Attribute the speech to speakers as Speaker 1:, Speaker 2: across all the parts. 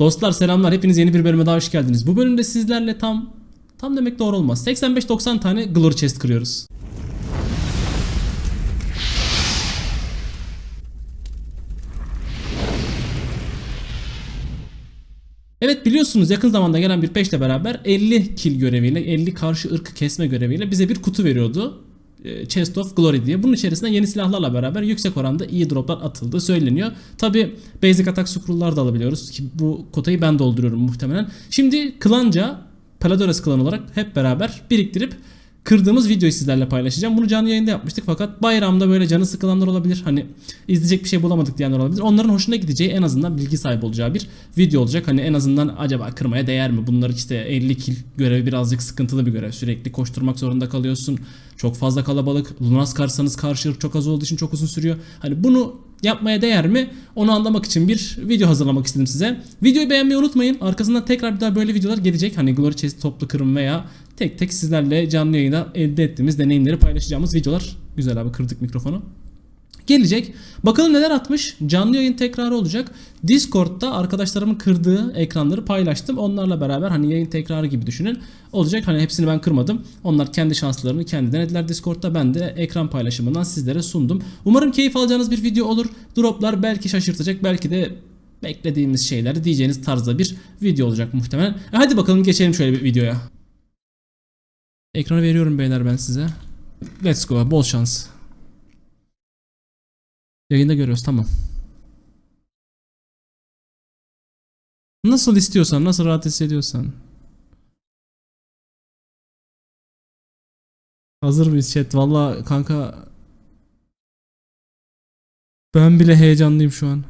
Speaker 1: Dostlar selamlar. Hepiniz yeni bir bölüme daha hoş geldiniz. Bu bölümde sizlerle tam tam demek doğru olmaz. 85-90 tane Glory Chest kırıyoruz. Evet biliyorsunuz yakın zamanda gelen bir peşle beraber 50 kill göreviyle 50 karşı ırk kesme göreviyle bize bir kutu veriyordu. E, Chest of Glory diye. Bunun içerisinde yeni silahlarla beraber yüksek oranda iyi droplar atıldığı söyleniyor. Tabi basic attack scroll'lar da alabiliyoruz ki bu kotayı ben dolduruyorum muhtemelen. Şimdi klanca Paladores klan olarak hep beraber biriktirip kırdığımız videoyu sizlerle paylaşacağım. Bunu canlı yayında yapmıştık fakat bayramda böyle canı sıkılanlar olabilir. Hani izleyecek bir şey bulamadık diyenler olabilir. Onların hoşuna gideceği en azından bilgi sahibi olacağı bir video olacak. Hani en azından acaba kırmaya değer mi? Bunlar işte 50 kill görevi birazcık sıkıntılı bir görev. Sürekli koşturmak zorunda kalıyorsun. Çok fazla kalabalık. Lunas karsanız karşı çok az olduğu için çok uzun sürüyor. Hani bunu yapmaya değer mi? Onu anlamak için bir video hazırlamak istedim size. Videoyu beğenmeyi unutmayın. Arkasından tekrar bir daha böyle videolar gelecek. Hani Glory Chest toplu kırım veya tek tek sizlerle canlı yayında elde ettiğimiz deneyimleri paylaşacağımız videolar. Güzel abi kırdık mikrofonu gelecek. Bakalım neler atmış. Canlı yayın tekrarı olacak. Discord'da arkadaşlarımın kırdığı ekranları paylaştım. Onlarla beraber hani yayın tekrarı gibi düşünün. Olacak. Hani hepsini ben kırmadım. Onlar kendi şanslarını kendi denediler Discord'da. Ben de ekran paylaşımından sizlere sundum. Umarım keyif alacağınız bir video olur. Droplar belki şaşırtacak. Belki de beklediğimiz şeyleri diyeceğiniz tarzda bir video olacak muhtemelen. E hadi bakalım geçelim şöyle bir videoya. Ekranı veriyorum beyler ben size. Let's go. Bol şans. Yayında görüyoruz tamam. Nasıl istiyorsan, nasıl rahat hissediyorsan. Hazır mıyız chat? Valla kanka ben bile heyecanlıyım şu an.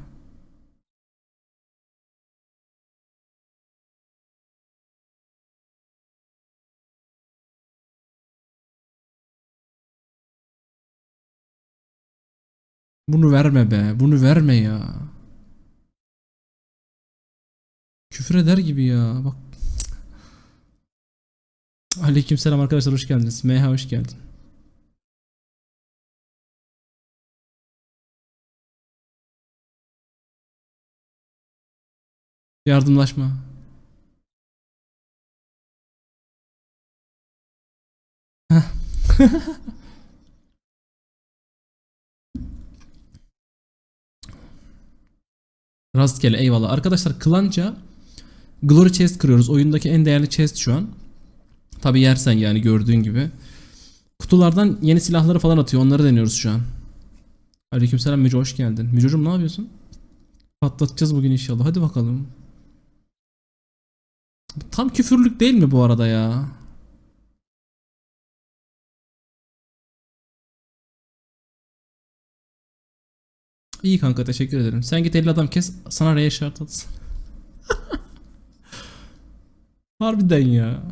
Speaker 1: Bunu verme be. Bunu verme ya. Küfür eder gibi ya. Bak. Aleykümselam arkadaşlar hoş geldiniz. MH hoş geldin. Yardımlaşma. Heh. Rastgele eyvallah. Arkadaşlar klanca Glory Chest kırıyoruz. Oyundaki en değerli chest şu an. Tabi yersen yani gördüğün gibi. Kutulardan yeni silahları falan atıyor. Onları deniyoruz şu an. Aleykümselam Müco hoş geldin. Müco'cum ne yapıyorsun? Patlatacağız bugün inşallah. Hadi bakalım. Tam küfürlük değil mi bu arada ya? İyi kanka teşekkür ederim. Sen git 50 adam kes sana R'ye şart atsın. Harbiden ya.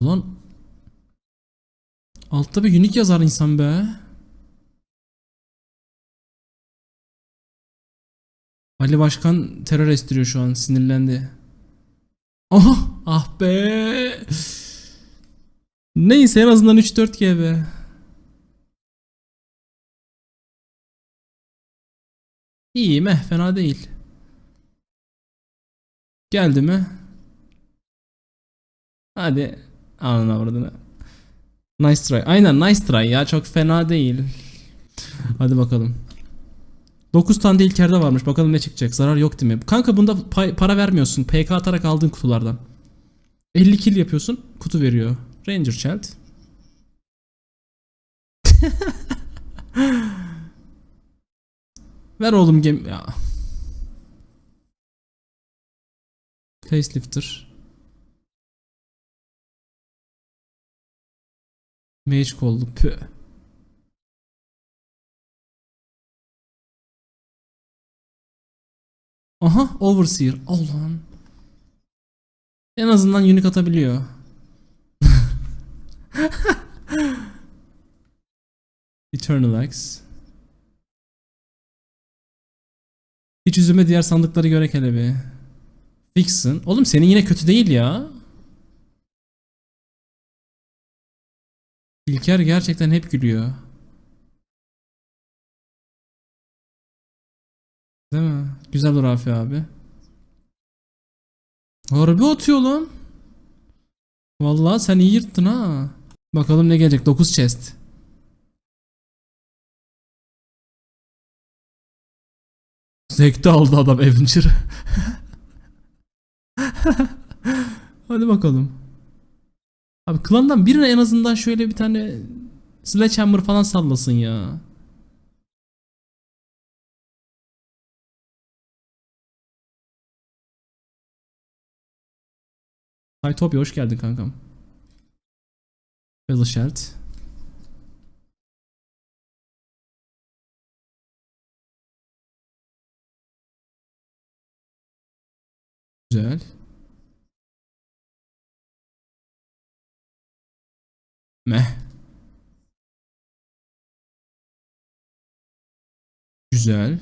Speaker 1: Ulan altta bir unique yazar insan be. Ali Başkan terör estiriyor şu an sinirlendi. Aha ah be. Neyse en azından 3-4 GB. İyi mi? Fena değil. Geldi mi? Hadi. Anına avradını. Nice try. Aynen nice try ya. Çok fena değil. Hadi bakalım. 9 tane de İlker'de varmış. Bakalım ne çıkacak. Zarar yok değil mi? Kanka bunda para vermiyorsun. PK atarak aldığın kutulardan. 50 kill yapıyorsun. Kutu veriyor. Ranger Child. Ver oğlum gem... Ya. Facelifter. Mage kollu. Püh. Aha Overseer. Allah'ım. En azından unique atabiliyor. Eternal X. Hiç üzülme diğer sandıkları göre hele bir. Fixin. Oğlum senin yine kötü değil ya. İlker gerçekten hep gülüyor. Değil mi? Güzel olur Rafi abi. Harbi atıyor lan. Vallahi sen iyi yırttın ha. Bakalım ne gelecek? 9 chest. Zevkte aldı adam Avenger. Hadi bakalım. Abi klandan birine en azından şöyle bir tane Sledgehammer falan sallasın ya. Hytopia hoş geldin kankam. Battleshield. Güzel. Meh. Güzel.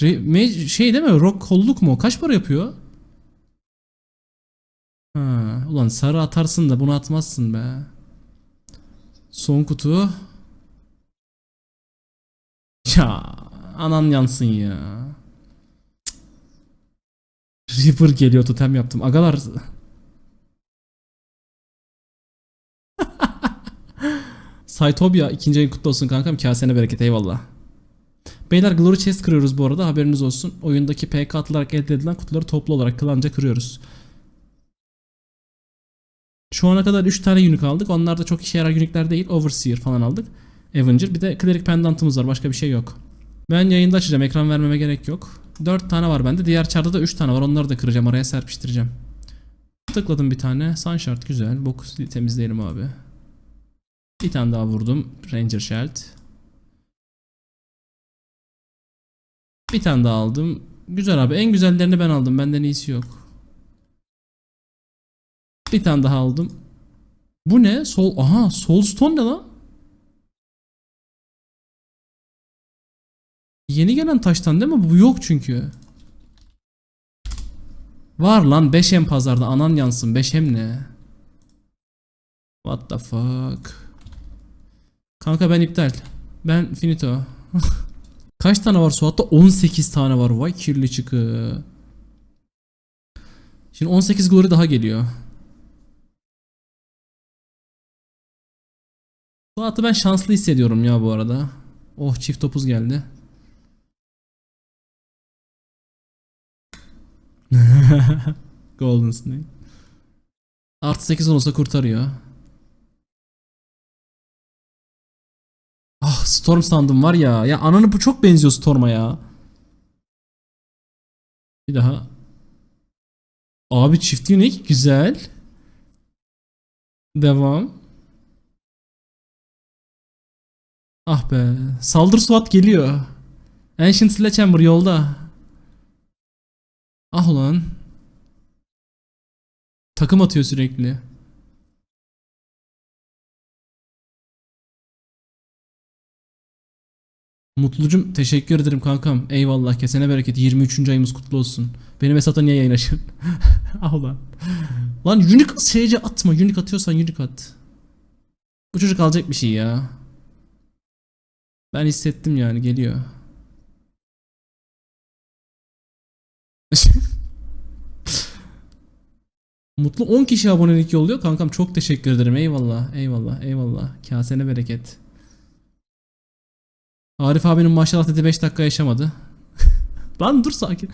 Speaker 1: Re- me- şey değil mi? Rock kolluk mu? Kaç para yapıyor? Ha, ulan sarı atarsın da bunu atmazsın be. Son kutu. Ya anan yansın ya. Reaper geliyor totem yaptım. Agalar. Saytobia ikinci ayın kutlu olsun kankam. Kasene bereket eyvallah. Beyler Glory Chest kırıyoruz bu arada haberiniz olsun. Oyundaki PK atılarak elde edilen kutuları toplu olarak klanca kırıyoruz. Şu ana kadar 3 tane unique aldık. Onlar da çok işe yarar unique'ler değil. Overseer falan aldık. Avenger. Bir de Cleric Pendant'ımız var. Başka bir şey yok. Ben yayında açacağım. Ekran vermeme gerek yok. 4 tane var bende. Diğer çarda da 3 tane var. Onları da kıracağım. Araya serpiştireceğim. Tıkladım bir tane. Sunshard güzel. Boku temizleyelim abi. Bir tane daha vurdum. Ranger Shield. Bir tane daha aldım. Güzel abi. En güzellerini ben aldım. Benden iyisi yok. Bir tane daha aldım. Bu ne? Sol Aha, Soulstone ne lan? Yeni gelen taştan değil mi? Bu yok çünkü. Var lan 5M pazarda. Anan yansın. 5M ne? What the fuck? Kanka ben iptal. Ben finito. Kaç tane var Suat'ta? 18 tane var. Vay kirli çıkı. Şimdi 18 glory daha geliyor. Suat'ı ben şanslı hissediyorum ya bu arada. Oh çift topuz geldi. Golden Snake. Artı 8 olursa kurtarıyor. Ah Storm sandım var ya. Ya ananı bu çok benziyor Storm'a ya. Bir daha. Abi çift unique güzel. Devam. Ah be. Saldır SWAT geliyor. Ancient Sledgehammer yolda. Ah ulan. Takım atıyor sürekli. Mutlucum teşekkür ederim kankam. Eyvallah kesene bereket. 23. ayımız kutlu olsun. Benim Esat'a niye yayın ah ulan. Lan unique şeyce atma. Unique atıyorsan unique at. Bu çocuk alacak bir şey ya. Ben hissettim yani geliyor. Mutlu 10 kişi abonelik yolluyor. Kankam çok teşekkür ederim. Eyvallah. Eyvallah. Eyvallah. Kasene bereket. Arif abinin maşallah dedi 5 dakika yaşamadı. Lan dur sakin.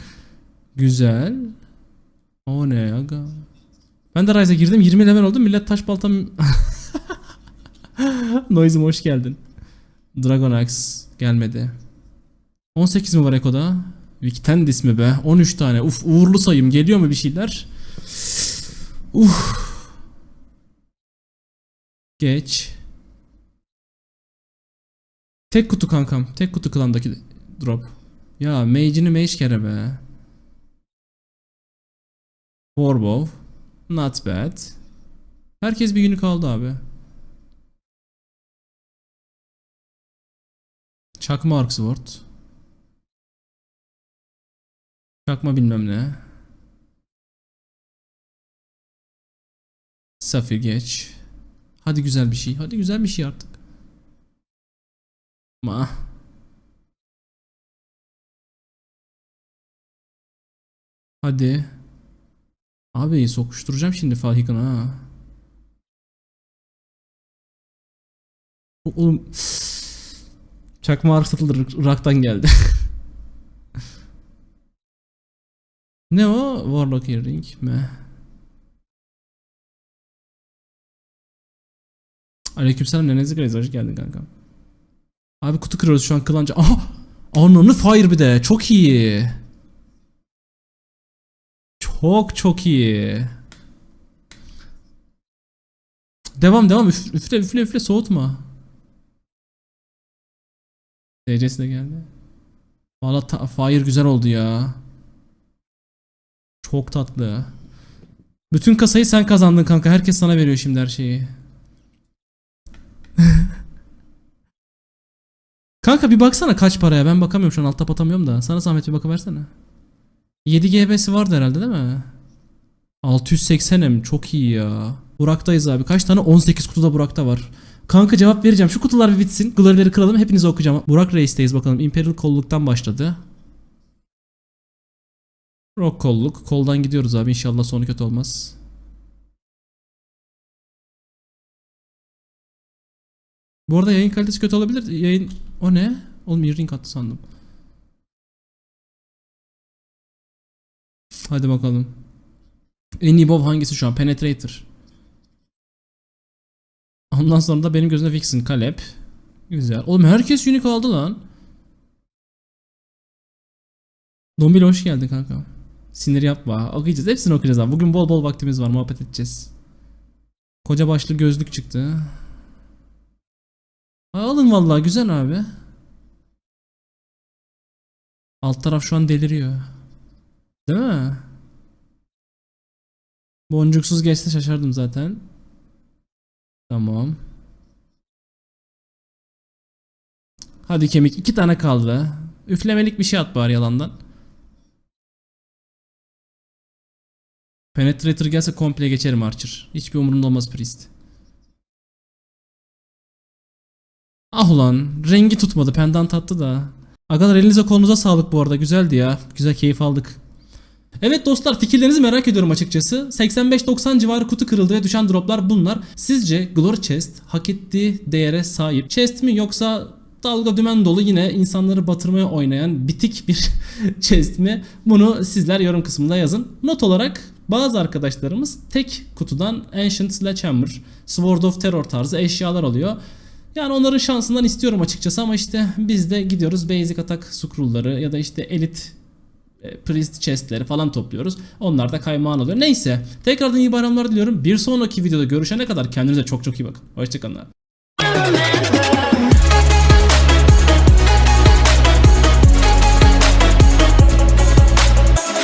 Speaker 1: Güzel. O ne aga. Ben de Rise'a girdim 20 level oldum. Millet taş baltam... Noise'im hoş geldin. Dragon Axe gelmedi. 18 mi var Eko'da? Victendis mi be? 13 tane. Uf uğurlu sayım. Geliyor mu bir şeyler? Uf. Geç. Tek kutu kankam. Tek kutu klandaki drop. Ya mage'ini mage kere be. Warbow. Not bad. Herkes bir günü kaldı abi. Çakma Arksword. Çakma bilmem ne. Safir geç. Hadi güzel bir şey. Hadi güzel bir şey artık. Ma. Hadi. Abi sokuşturacağım şimdi Falhikan'ı ha. Oğlum. Çakma ark satılır. Irak'tan geldi. ne o? Warlock Earring mi? Aleykümselam Nenezi Grace hoş geldin kankam. Abi kutu kırıyoruz şu an kılanca. Aha! Ananı fire bir de. Çok iyi. Çok çok iyi. Devam devam Üf, üfle üfle üfle soğutma. DC'si de geldi. Valla ta- fire güzel oldu ya. Çok tatlı. Bütün kasayı sen kazandın kanka. Herkes sana veriyor şimdi her şeyi. Kanka bir baksana kaç paraya. Ben bakamıyorum şu an alt tab atamıyorum da. Sana zahmet bir bakıversene. 7 GB'si vardı herhalde değil mi? 680M çok iyi ya. Burak'tayız abi. Kaç tane? 18 kutuda Burak'ta var. Kanka cevap vereceğim. Şu kutular bir bitsin. Glory'leri kıralım. Hepinizi okuyacağım. Burak Reis'teyiz bakalım. Imperial kolluktan başladı. Rock kolluk. Koldan gidiyoruz abi. İnşallah sonu kötü olmaz. Bu arada yayın kalitesi kötü olabilir. Yayın... O ne? Oğlum earring attı sandım. Hadi bakalım. En iyi bow hangisi şu an? Penetrator. Ondan sonra da benim gözümde Vixen, Kalep. Güzel. Oğlum herkes unique aldı lan. Dombil hoş geldin kanka. Sinir yapma. Okuyacağız. Hepsini okuyacağız abi. Bugün bol bol vaktimiz var. Muhabbet edeceğiz. Koca başlı gözlük çıktı. Alın vallahi güzel abi. Alt taraf şu an deliriyor. Değil mi? Boncuksuz geçse şaşardım zaten. Tamam. Hadi kemik iki tane kaldı. Üflemelik bir şey at bari yalandan. Penetrator gelse komple geçerim Archer. Hiçbir umurumda olmaz Priest. Ah ulan rengi tutmadı pendant attı da. Agalar elinize kolunuza sağlık bu arada güzeldi ya. Güzel keyif aldık. Evet dostlar fikirlerinizi merak ediyorum açıkçası. 85-90 civarı kutu kırıldı ve düşen droplar bunlar. Sizce Glory Chest hak ettiği değere sahip chest mi yoksa dalga dümen dolu yine insanları batırmaya oynayan bitik bir chest mi? Bunu sizler yorum kısmında yazın. Not olarak bazı arkadaşlarımız tek kutudan Ancient Sledgehammer, Sword of Terror tarzı eşyalar alıyor. Yani onların şansından istiyorum açıkçası ama işte biz de gidiyoruz basic atak scroll'ları ya da işte elit priest chestleri falan topluyoruz. Onlar da kaymağın oluyor. Neyse. Tekrardan iyi bayramlar diliyorum. Bir sonraki videoda görüşene kadar kendinize çok çok iyi bakın. Hoşçakalın.